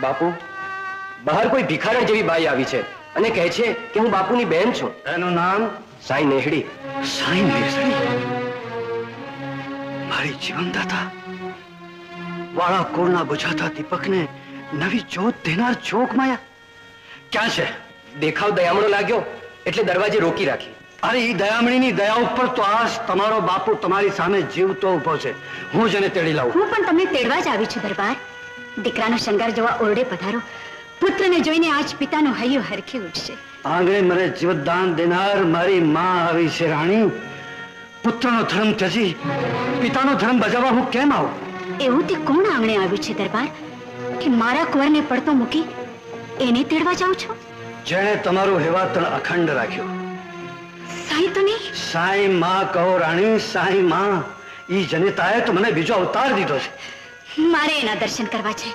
બાપુ બહાર કોઈ ભિખારણ જેવી બાઈ આવી છે અને કહે છે કે હું બાપુની બહેન છું. એનું નામ? સાઈ નેહડી. સાઈ નેહડી? મારી જીવનદાતા. વાળા કોળના બુજાતા દીપકને નવી જોત દેનાર જોગ માયા. ક્યાં છે? દેખાવ દયામણો લાગ્યો એટલે દરવાજે રોકી રાખી. અરે એ દયામણીની દયા ઉપર તો આજ તમારો બાપુ તમારી સામે જીવતો ઊભો છે. હું જ એને તેડી લાવું. હું પણ તમને તેડવા જ આવી છું દરબાર. દીકરાનો શણગાર જોવા ઓરડે પધારો. પુત્રને જોઈને આજ પિતાનો હૈયો હરખી ઉઠશે. આંગણે મને જીવતદાન દેનાર મારી માં આવી છે રાણી. પુત્રનો ધર્મ ત્યજી પિતાનો ધર્મ બજાવવા હું કેમ આવું? એવું તે કોણ આંગણે આવ્યું છે દરબાર? કે મારા કુંવરને પડતો મૂકી એને તેડવા જાઉં છો? જેણે તમારું હેવાતણ અખંડ રાખ્યો. સાઈ તો નહીં. સાઈ માં કહો રાણી સાઈ માં. ઈ જનિતાએ તો મને બીજો અવતાર દીધો છે. મારે એના દર્શન કરવા છે.